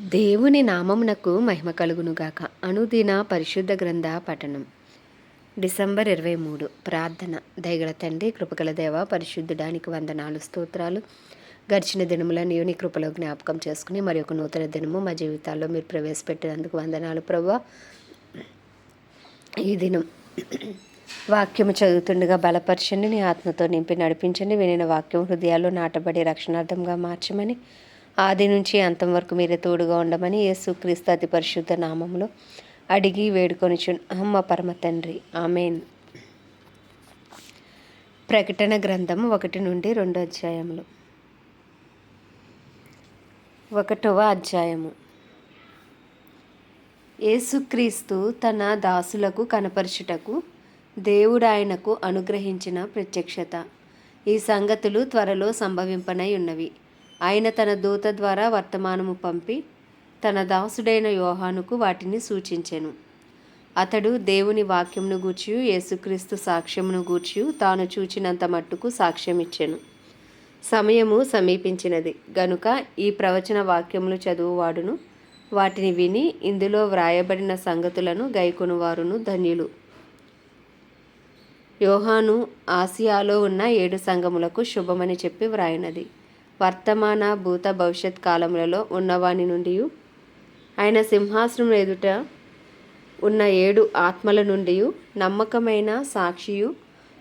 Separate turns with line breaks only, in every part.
దేవుని నామమునకు మహిమ కలుగునుగాక. అనుదిన పరిశుద్ధ గ్రంథ పఠనం. డిసెంబర్ ఇరవై మూడు. ప్రార్థన. దయగల తండ్రి కృపగల దేవ పరిశుద్ధుడానికి వందనాలు స్తోత్రాలు. గడిచిన దినములను నీ కృపలో జ్ఞాపకం చేసుకుని మరి ఒక నూతన దినము మా జీవితాల్లో మీరు ప్రవేశపెట్టినందుకు వందనాలు ప్రభా. ఈ దినం వాక్యము చదువుతుండగా బలపరచండి నీ ఆత్మతో నింపి నడిపించండి వినిన వాక్యం హృదయాల్లో నాటబడి రక్షణార్థంగా మార్చమని ఆది నుంచి అంతం వరకు మీరే తోడుగా ఉండమని యేసు అతి పరిశుద్ధ నామంలో అడిగి వేడుకొనిచు అమ్మ పరమ తండ్రి. ఆమెన్. ప్రకటన గ్రంథం ఒకటి నుండి రెండు అధ్యాయములు. ఒకటవ అధ్యాయము. యేసుక్రీస్తు తన దాసులకు కనపరచుటకు దేవుడు ఆయనకు అనుగ్రహించిన ప్రత్యక్షత. ఈ సంగతులు త్వరలో సంభవింపనై ఉన్నవి. ఆయన తన దూత ద్వారా వర్తమానము పంపి తన దాసుడైన యోహానుకు వాటిని సూచించెను. అతడు దేవుని వాక్యమును గూర్చి యేసుక్రీస్తు సాక్ష్యమును గూర్చి తాను చూచినంత మట్టుకు సాక్ష్యమిచ్చెను. సమయము సమీపించినది. గనుక ఈ ప్రవచన వాక్యములు చదువువాడును. వాటిని విని ఇందులో వ్రాయబడిన సంగతులను గైకొనువారును ధన్యులు. యోహాను ఆసియాలో ఉన్న ఏడు సంఘములకు శుభమని చెప్పి వ్రాయినది. వర్తమాన భూత భవిష్యత్ కాలములలో ఉన్నవాని నుండి ఆయన సింహాసనం ఎదుట ఉన్న ఏడు ఆత్మల నుండి నమ్మకమైన సాక్షియు.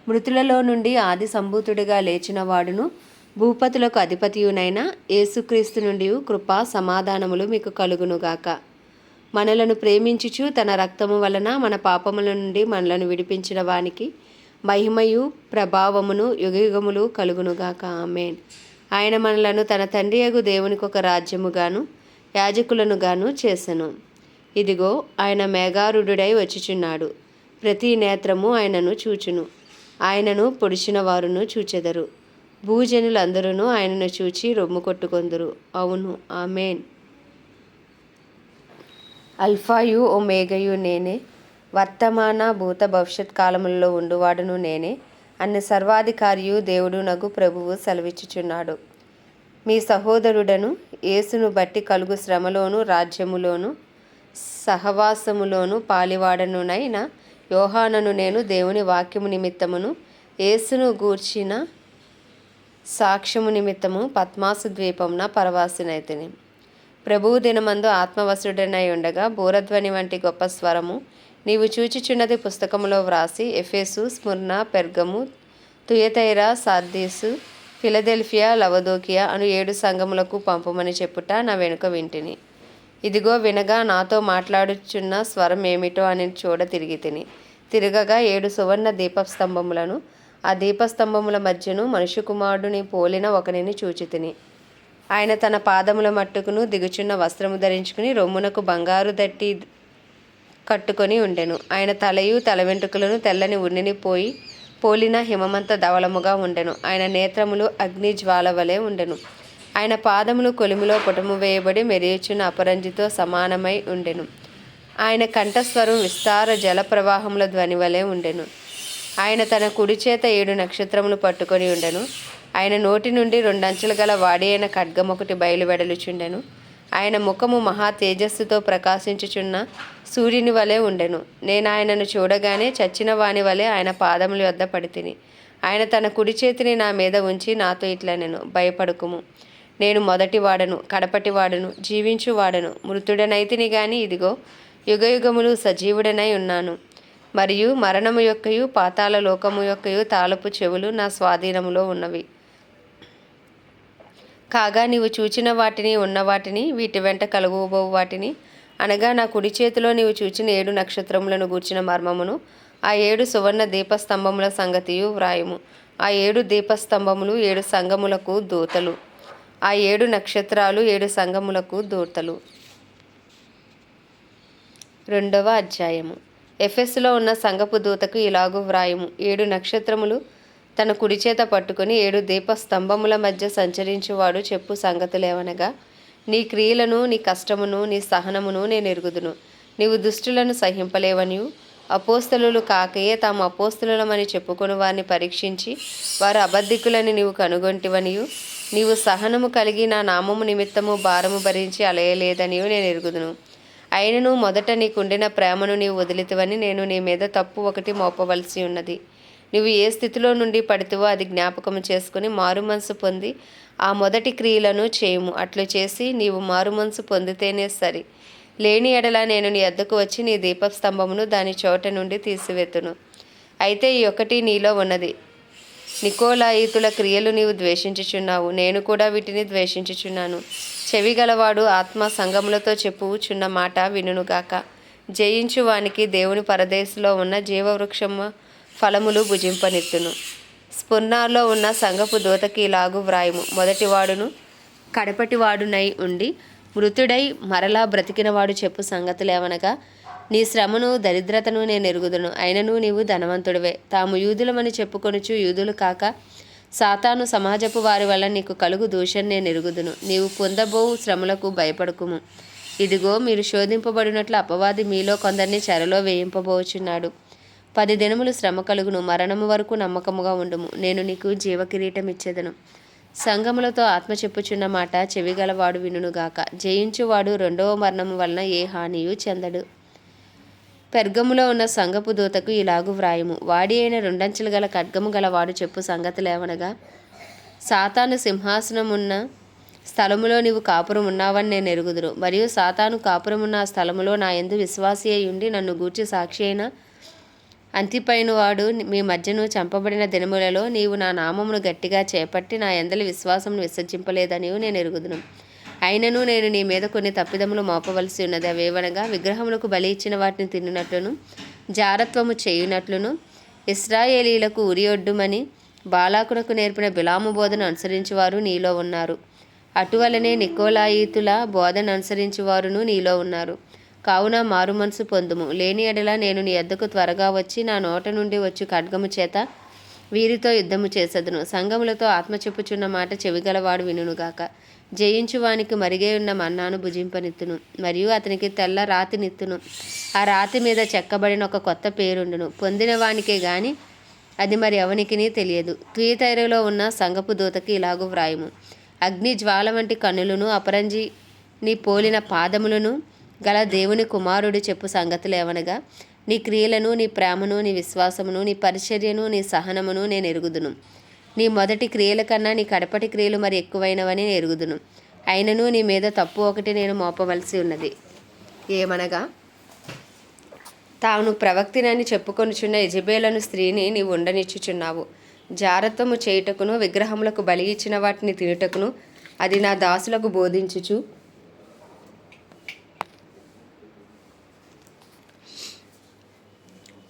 మృతులలో నుండి ఆది సంభూతుడిగా లేచిన వాడును. భూపతులకు అధిపతియునైన యేసుక్రీస్తు నుండి కృపా సమాధానములు మీకు కలుగునుగాక మనలను ప్రేమించుచు తన రక్తము వలన మన పాపముల నుండి మనలను విడిపించిన వానికి మహిమయు ప్రభావమును యుగయుగములు కలుగునుగాక ఆమెన్. ఆయన మనలను తన తండ్రి అగు దేవునికి ఒక రాజ్యముగాను యాజకులను గాను చేసెను. ఇదిగో ఆయన మేఘారుడై వచ్చుచున్నాడు. ప్రతి నేత్రము ఆయనను చూచును. ఆయనను పొడిచిన వారును చూచెదరు. భూజనులందరూ ఆయనను చూచి రొమ్ము కొట్టుకొందరు. అవును ఆమెన్. అల్ఫాయు ఓ మేఘయు నేనే. వర్తమాన భూత భవిష్యత్ కాలములలో ఉండువాడును నేనే. అన్న సర్వాధికారియు దేవుడు నగు ప్రభువు సెలవిచ్చుచున్నాడు. మీ సహోదరుడను యేసును బట్టి కలుగు శ్రమలోను రాజ్యములోను సహవాసములోను పాలివాడనునైన యోహానను నేను దేవుని వాక్యము నిమిత్తమును యేసును గూర్చిన సాక్ష్యము నిమిత్తము పద్మాసు ద్వీపమున పరవాసినైతిని. ప్రభువు దినమందు ఆత్మవసుడనై ఉండగా బూరధ్వని వంటి గొప్ప స్వరము నీవు చూచిచున్నది పుస్తకములో వ్రాసి Ephesus Smyrna Pergamum Thyatira Sardis Philadelphia Laodicea అను ఏడు సంఘములకు పంపమని చెప్పుట నా వెనుక వింటిని. ఇదిగో వినగా నాతో మాట్లాడుచున్న స్వరం ఏమిటో అని చూడ తిరిగి తిని తిరగగా ఏడు సువర్ణ దీపస్తంభములను ఆ దీపస్తంభముల మధ్యను మనుషు కుమారుడిని పోలిన ఒకనిని చూచి తిని ఆయన తన పాదముల మట్టుకును దిగుచున్న వస్త్రము ధరించుకుని రొమ్మునకు బంగారు దట్టి కట్టుకొని ఉండెను. ఆయన తలయు తల వెంట్రుకలను తెల్లని ఉన్నిని పోయి పోలిన హిమమంత ధవలముగా ఉండెను. ఆయన నేత్రములు అగ్ని జ్వాల వలె ఉండెను. ఆయన పాదములు కొలిమిలో పుటము వేయబడి మెరియుచున్న అపరంజితో సమానమై ఉండెను. ఆయన కంఠస్వరం విస్తార జల ప్రవాహముల ధ్వని వలె ఉండెను. ఆయన తన కుడి చేత ఏడు నక్షత్రములు పట్టుకొని ఉండెను. ఆయన నోటి నుండి రెండంచెలు గల వాడి అయిన ఖడ్గం ఒకటి బయలువెడలుచుండెను. ఆయన ముఖము మహా తేజస్సుతో ప్రకాశించుచున్న సూర్యుని వలె ఉండెను. నేను ఆయనను చూడగానే చచ్చిన వాని వలె ఆయన పాదముల వద్ద పడితిని. ఆయన తన కుడి చేతిని నా మీద ఉంచి నాతో ఇట్లా నేను భయపడుకుము. నేను మొదటి వాడను కడపటి వాడను జీవించు వాడను. మృతుడనైతిని గాని ఇదిగో యుగయుగములు సజీవుడనై ఉన్నాను. మరియు మరణము యొక్కయు పాతాల లోకము యొక్కయు తాళపు చెవులు నా స్వాధీనములో ఉన్నవి. కాగా నీవు చూచిన వాటిని ఉన్న వాటిని వీటి వెంట కలుగుబో వాటిని. అనగా నా కుడి చేతిలో నీవు చూచిన ఏడు నక్షత్రములను గూర్చిన మర్మమును. ఆ ఏడు సువర్ణ దీపస్తంభముల సంగతియు వ్రాయము. ఆ ఏడు దీపస్తంభములు ఏడు సంగములకు దూతలు. ఆ ఏడు నక్షత్రాలు ఏడు సంగములకు దూతలు. రెండవ అధ్యాయము. ఎఫెస్లో ఉన్న సంగపు దూతకు ఇలాగు వ్రాయము. ఏడు నక్షత్రములు తన కుడి చేత పట్టుకుని ఏడు దీపస్తంభముల మధ్య సంచరించువాడు చెప్పు సంగతులేవనగా నీ క్రియలను నీ కష్టమును నీ సహనమును నేను ఎరుగుదును. నీవు దుష్టులను సహింపలేవనియు. అపోస్తలు కాకయే తాము అపోస్తలమని చెప్పుకుని వారిని పరీక్షించి వారు అబద్ధికులని నీవు కనుగొంటివనియు. నీవు సహనము కలిగి నా నామము నిమిత్తము భారము భరించి అలయలేదనియు నేను ఎరుగుదును. అయినను మొదట నీకుండిన ప్రేమను నీవు వదిలితివని నేను నీ మీద తప్పు ఒకటి మోపవలసి ఉన్నది. నువ్వు ఏ స్థితిలో నుండి పడితివో అది జ్ఞాపకం చేసుకుని మారుమనసు పొంది ఆ మొదటి క్రియలను చేయము. అట్లు చేసి నీవు మారుమనసు పొందితేనే సరి. లేని ఎడల నేను నీ అద్దకు వచ్చి నీ దీపస్తంభమును దాని చోట నుండి తీసివేతును. అయితే ఈ ఒకటి నీలో ఉన్నది. నికోలాయితుల క్రియలు నీవు ద్వేషించుచున్నావు. నేను కూడా వీటిని ద్వేషించుచున్నాను. చెవి గలవాడు ఆత్మ సంగములతో చెప్పుచున్న మాట వినుగాక జయించు వానికి దేవుని పరదేశంలో ఉన్న జీవవృక్షము ఫలములు భుజింపనెత్తును. స్ఫుర్ణాలో ఉన్న సంగపు దూతకి ఇలాగు వ్రాయము. మొదటివాడును కడపటివాడునై ఉండి మృతుడై మరలా బ్రతికినవాడు చెప్పు సంగతులేమనగా నీ శ్రమను దరిద్రతను నేను ఎరుగుదును. అయినను నీవు ధనవంతుడివే. తాము యూదులమని చెప్పుకొనుచు యూదులు కాక సాతాను సమాజపు వారి వల్ల నీకు కలుగు దూషణ నేను ఎరుగుదును. నీవు పొందబోవు శ్రమలకు భయపడకుము. ఇదిగో మీరు శోధింపబడినట్లు అపవాది మీలో కొందరిని చెరలో వేయింపబోచున్నాడు. పది దినములు శ్రమ కలుగును మరణము వరకు నమ్మకముగా ఉండుము. నేను నీకు జీవకిరీటం ఇచ్చేదను సంగములతో ఆత్మ చెప్పుచున్న మాట చెవిగలవాడు వినుగాక జయించువాడు రెండవ మరణము వలన ఏ హానియు చెందడు. పెర్గములో ఉన్న సంగపు దూతకు ఇలాగు వ్రాయము. వాడి అయిన రెండంచెలు గల ఖడ్గము గలవాడు చెప్పు సంగతులేవనగా సాతాను సింహాసనమున్న స్థలములో నీవు కాపురం ఉన్నావని నేను ఎరుగుదురు. మరియు సాతాను కాపురమున్న ఆ స్థలములో నా ఎందు విశ్వాసి అయి ఉండి నన్ను గూర్చి సాక్షి అయిన అంతిపైన వాడు మీ మధ్యను చంపబడిన దినములలో నీవు నా నామమును గట్టిగా చేపట్టి నా ఎందలి విశ్వాసమును విసర్జింపలేదని నేను ఎరుగుదును. అయినను నేను నీ మీద కొన్ని తప్పిదములు మోపవలసి ఉన్నది. అవేవనగా విగ్రహములకు బలి ఇచ్చిన వాటిని తిన్నట్లును జారత్వము చేయునట్లును. ఇస్రాయేలీలకు ఉరియొడ్డుమని బాలాకునకు నేర్పిన బిలాము బోధన అనుసరించేవారు నీలో ఉన్నారు. అటువలనే నికోలాయితుల బోధన అనుసరించేవారును నీలో ఉన్నారు. కావున మారు మనసు పొందుము. లేని ఎడల నేను నీ ఎద్దకు త్వరగా వచ్చి నా నోట నుండి వచ్చి ఖడ్గము చేత వీరితో యుద్ధము చేసదును. సంగములతో ఆత్మ చెప్పుచున్న మాట చెవిగలవాడు వినుగాక జయించువానికి మరిగే ఉన్న మన్నాను భుజింపనిత్తును. మరియు అతనికి తెల్ల రాతి నిత్తును. ఆ రాతి మీద చెక్కబడిన ఒక కొత్త పేరుండును. పొందిన వానికే గాని అది మరి ఎవనికిని తెలియదు. తుయతైరలో ఉన్న సంగపు దూతకి ఇలాగూ వ్రాయము. అగ్ని జ్వాల వంటి కన్నులను అపరంజి నీ పోలిన పాదములను గల దేవుని కుమారుడు చెప్పు సంగతులేవనగా నీ క్రియలను నీ ప్రేమను నీ విశ్వాసమును నీ పరిచర్యను నీ సహనమును నేను ఎరుగుదును. నీ మొదటి క్రియల కన్నా నీ కడపటి క్రియలు మరి ఎక్కువైనవని నేను ఎరుగుదును. అయినను నీ మీద తప్పు ఒకటి నేను మోపవలసి ఉన్నది. ఏమనగా తాను ప్రవక్తినని చెప్పుకొనుచున్న యజబేలను స్త్రీని నీవు ఉండనిచ్చుచున్నావు. జారత్వము చేయుటకును విగ్రహములకు బలి ఇచ్చిన వాటిని తినుటకును అది నా దాసులకు బోధించుచు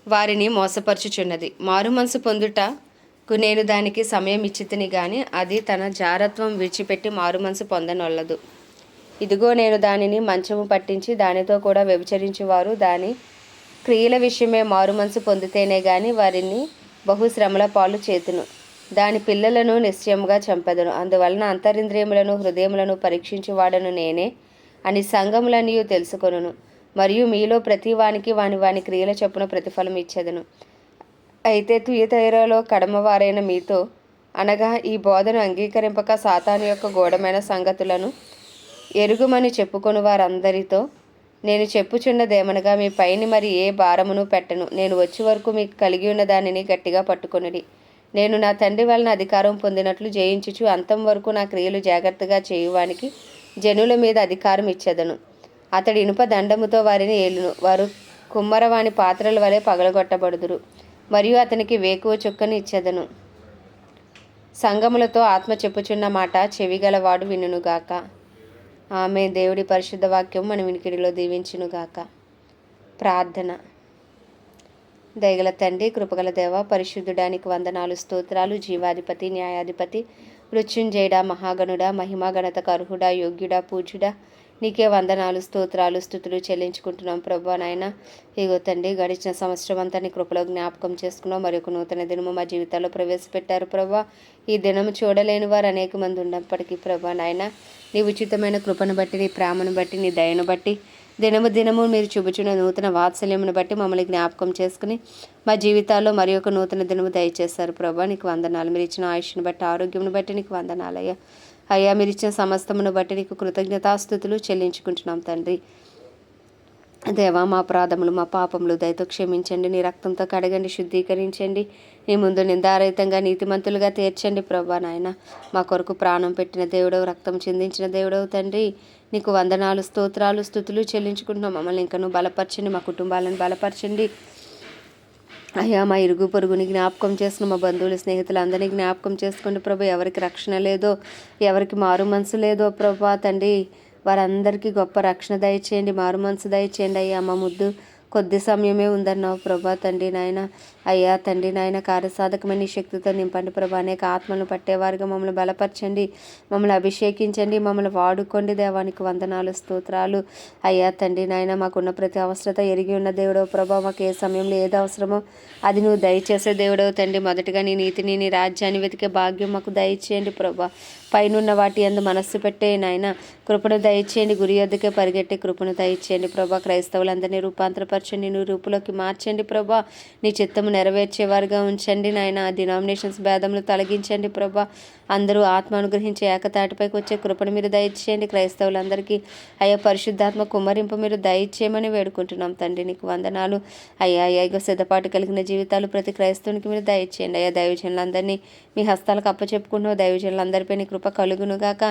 వారిని మోసపరుచుచున్నది. మారు మనసు పొందుటకు నేను దానికి సమయం ఇచ్చితిని గాని అది తన జారత్వం విడిచిపెట్టి మారు మనసు పొందనొల్లదు. ఇదిగో నేను దానిని మంచము పట్టించి దానితో కూడా వ్యభిచరించేవారు. దాని క్రియల విషయమే మారు మనసు పొందితేనే గాని వారిని బహుశ్రమల పాలు చేతును. దాని పిల్లలను నిశ్చయముగా చంపెదను. అందువలన అంతరింద్రియములను హృదయములను పరీక్షించువాడను నేనే అని సంగములనియు తెలుసుకొనును. మరియు మీలో ప్రతి వానికి వాని వాని క్రియల చొప్పున ప్రతిఫలం ఇచ్చేదను. అయితే తుయతైరలో కడమవారైన మీతో అనగా ఈ బోధను అంగీకరింపక సాతాను యొక్క గూఢమైన సంగతులను ఎరుగుమని చెప్పుకొని వారందరితో నేను చెప్పుచున్నదేమనగా మీ పైని మరి ఏ భారమును పెట్టను. నేను వచ్చే వరకు మీకు కలిగి ఉన్న దానిని గట్టిగా పట్టుకొనిడి. నేను నా తండ్రి వలన అధికారం పొందినట్లు జయించుచు అంతం వరకు నా క్రియలు జాగ్రత్తగా చేయువానికి జనుల మీద అధికారం ఇచ్చేదను. అతడి ఇనుప దండముతో వారిని ఏలును. వారు కుమ్మరవాణి పాత్రల వలె పగలగొట్టబడుదురు. మరియు అతనికి వేకువ చుక్కని ఇచ్చేదను. సంగములతో ఆత్మ చెప్పుచున్న మాట చెవిగలవాడు వినుగాక ఆమె దేవుడి పరిశుద్ధ వాక్యం మన వినికిడిలో దీవించునుగాక. ప్రార్థన. దయగల తండ్రి కృపగల దేవ పరిశుద్ధుడానికి వందనాలు స్తోత్రాలు జీవాధిపతి న్యాయాధిపతి మృత్యుంజయుడా మహాగణుడా మహిమా గణతకు అర్హుడా యోగ్యుడా పూజుడా నీకే వందనాలు స్తోత్రాలు స్థుతులు చెల్లించుకుంటున్నాం ప్రభా నాయన. ఇగో తండ్రి గడిచిన సంవత్సరం అంతా నీ కృపలో జ్ఞాపకం చేసుకున్నాం. మరి ఒక నూతన దినము మా జీవితాల్లో ప్రవేశపెట్టారు ప్రభా. ఈ దినము చూడలేని వారు అనేక మంది ఉన్నప్పటికీ ప్రభా నాయన నీ ఉచితమైన కృపను బట్టి నీ ప్రేమను బట్టి నీ దయను బట్టి దినము దినము మీరు చూపుచున్న నూతన వాత్సల్యమును బట్టి మమ్మల్ని జ్ఞాపకం చేసుకుని మా జీవితాల్లో మరి ఒక నూతన దినము దయచేశారు ప్రభా. నీకు వందనాలు. మీరు ఇచ్చిన ఆయుష్ను బట్టి ఆరోగ్యమును బట్టి నీకు వందనాలయ్యా. అయ్యా మీరు ఇచ్చిన సమస్తమును బట్టి నీకు కృతజ్ఞతాస్థుతులు చెల్లించుకుంటున్నాం తండ్రి. దేవా మా ప్రాధములు మా పాపములు దయతో క్షమించండి. నీ రక్తంతో కడగండి శుద్ధీకరించండి. నీ ముందు నిందారహితంగా నీతిమంతులుగా తీర్చండి ప్రభా నాయన. మా కొరకు ప్రాణం పెట్టిన దేవుడవు రక్తం చెందించిన దేవుడవు తండ్రి. నీకు వందనాలు స్తోత్రాలు స్థుతులు చెల్లించుకుంటున్నాం. మమ్మల్ని ఇంకను బలపరచండి మా కుటుంబాలను బలపరచండి. అయ్యా మా ఇరుగు పొరుగుని జ్ఞాపకం చేసిన మా బంధువులు స్నేహితులు అందరినీ జ్ఞాపకం చేసుకోండి ప్రభు ఎవరికి రక్షణ లేదో ఎవరికి మారు మనసు లేదో ప్రభా తండ్రి వారందరికీ గొప్ప రక్షణ దయచేయండి మారు మనసు దయచేయండి. అయ్యా మా ముద్దు కొద్ది సమయమే ఉందన్నావు ప్రభా తండ్రి నాయన. అయ్యా తండ్రి నాయన కార్యసాధకమైన శక్తితో నింపండి ప్రభా. అనేక ఆత్మలను పట్టేవారుగా మమ్మల్ని బలపరచండి మమ్మల్ని అభిషేకించండి మమ్మల్ని వాడుకోండి దేవానికి వందనాలు స్తోత్రాలు. అయ్యా తండ్రి నాయన మాకున్న ప్రతి అవసరత ఎరిగి ఉన్న దేవుడో ప్రభా. మాకు ఏ సమయంలో ఏది అవసరమో అది నువ్వు దయచేసే దేవుడవు తండ్రి. మొదటిగా నీ నీతిని నీ రాజ్యాన్ని వెతికే భాగ్యం మాకు దయచేయండి ప్రభా. పైనున్న వాటి అందు మనస్సు పెట్టే నాయన కృపను దయచేయండి. గురి వద్దకే పరిగెట్టే కృపను దయచేయండి ప్రభా. క్రైస్తవులందరినీ రూపాంతరపరచండి నీ రూపులోకి మార్చండి ప్రభా. నీ చిత్తము నెరవేర్చేవారుగా ఉంచండి నాయన. డినామినేషన్స్ భేదములు తొలగించండి ప్రభా. అందరూ ఆత్మ అనుగ్రహించి ఏకతాటిపైకి వచ్చే కృపను మీరు దయచేయండి. క్రైస్తవులందరికీ అయ్యా పరిశుద్ధాత్మ కుమ్మరింపు మీరు దయచేయమని వేడుకుంటున్నాం తండ్రి. నీకు వందనాలు. అయ్యా అయ్యా సిద్ధపాటు కలిగిన జీవితాలు ప్రతి క్రైస్తవునికి మీరు దయచేయండి. అయ్యా దైవజనులందరినీ మీ హస్తాలకు అప్పచెప్పుకుంటున్నావు. దైవజనులందరిపై నీ కృప కలుగునుగాక.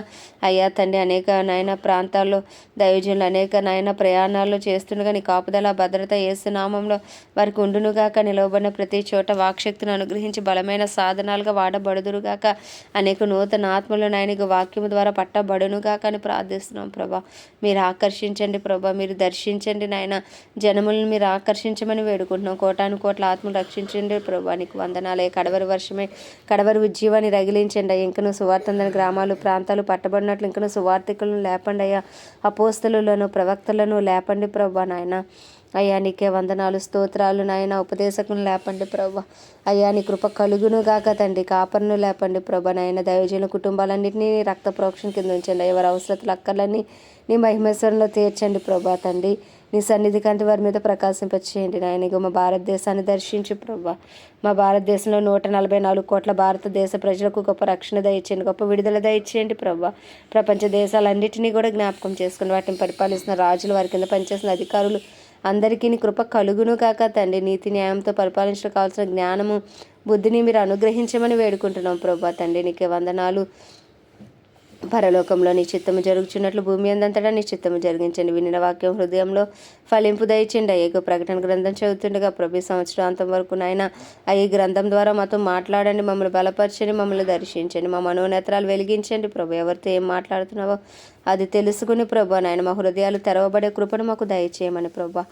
అయ్యా తండ్రి అనేక నాయన ప్రాంతాల్లో దైవజనులు అనేక నాయన ప్రయాణాల్లో చేస్తుండగా నీ కాపుదల భద్రత ఏసునామంలో వారికి ఉండునుగాక. నిలవబడిన ప్రతి చోట వాక్శక్తిని అనుగ్రహించి బలమైన సాధనాలుగా వాడబడుదురుగాక అనేక నూతన ఆత్మలు నాయనకు వాక్యము ద్వారా పట్టబడునుగాక అని ప్రార్థిస్తున్నాం ప్రభా. మీరు ఆకర్షించండి ప్రభా మీరు దర్శించండి నాయన. జనములను మీరు ఆకర్షించమని వేడుకుంటున్నాం. కోటాను కోట్ల ఆత్మలు రక్షించండి ప్రభా. నీకు వందనాలే. కడవరి వర్షమే కడవరి ఉజ్జీవాన్ని రగిలించండి ఇంకను సువార్తందని గ్రామాలు ప్రాంతాలు పట్టబడినట్లు ఇంకను సువార్థికులను లేపండి అయ్యా. అపోస్తలను ప్రవక్తలను లేపండి ప్రభా నాయన. అయ్యా నీకే వందనాలు స్తోత్రాలు నాయన. ఉపదేశకును లేపండి ప్రభా. అయ్యా నీ కృప కలుగును గాక తండ్రి. కాపర్ను లేపండి ప్రభా నాయన. దైవజన కుటుంబాలన్నింటినీ రక్త ప్రోక్షణ కింద ఉంచండి. ఎవరి అవసరతలు అక్కర్లన్నీ నీ మహిమేశ్వరంలో తీర్చండి ప్రభా తండ్రి. నీ సన్నిధి కంటి వారి మీద ప్రకాశింపచేయండి నాయన. మా భారతదేశాన్ని దర్శించు ప్రభా. మా భారతదేశంలో నూట నలభై నాలుగు కోట్ల భారతదేశ ప్రజలకు గొప్ప రక్షణ దయచేయండి గొప్ప విడుదల దయచేయండి ప్రభా. ప్రపంచ దేశాలన్నింటినీ కూడా జ్ఞాపకం చేసుకుని వాటిని పరిపాలిస్తున్న రాజులు వారి కింద పనిచేసిన అధికారులు అందరికీ కృప కలుగును కాక తండ్రి. నీతి న్యాయంతో పరిపాలించడం కావాల్సిన జ్ఞానము బుద్ధిని మీరు అనుగ్రహించమని వేడుకుంటున్నాం ప్రభా తండ్రి. నీకే వందనాలు. పరలోకంలో నిశ్చిత్తము జరుగుచున్నట్లు భూమి అందంతటా నిశ్చిత్తము జరిగించండి. వినిన వాక్యం హృదయంలో ఫలింపు దయచండి అయ్యకు ప్రకటన గ్రంథం చదువుతుండగా ప్రభు సంవత్సరాంతం వరకు నాయన ఈ గ్రంథం ద్వారా మాతో మాట్లాడండి మమ్మల్ని బలపరచండి మమ్మల్ని దర్శించండి మా మనోనేత్రాలు వెలిగించండి. ప్రభు ఎవరితో ఏం మాట్లాడుతున్నావో అది తెలుసుకుని ప్రభు నాయన మా హృదయాలు తెరవబడే కృపను మాకు దయచేయమని ప్రభా.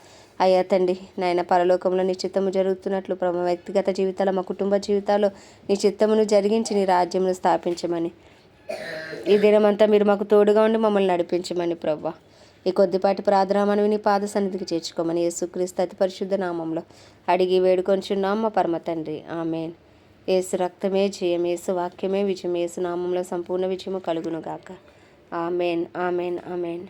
అయ్యా తండ్రి నాయన పరలోకంలో నీ చిత్తము జరుగుతున్నట్లు ప్రభు వ్యక్తిగత జీవితాలు మా కుటుంబ జీవితాలు నీ చిత్తమును జరిగించి నీ రాజ్యమును స్థాపించమని ఈ దినమంతా మీరు మాకు తోడుగా ఉండి మమ్మల్ని నడిపించమని ప్రభా ఈ కొద్దిపాటి ప్రార్థన నీ పాద సన్నిధికి చేర్చుకోమని యేసుక్రీస్తు అతి పరిశుద్ధ నామంలో అడిగి వేడుకొంచున్నాం మా పరమ తండ్రి. ఆమెన్. ఏసు రక్తమే జయం ఏసు వాక్యమే విజయం ఏసు నామంలో సంపూర్ణ విజయము కలుగునుగాక ఆమెన్ ఆమెన్ ఆమెన్.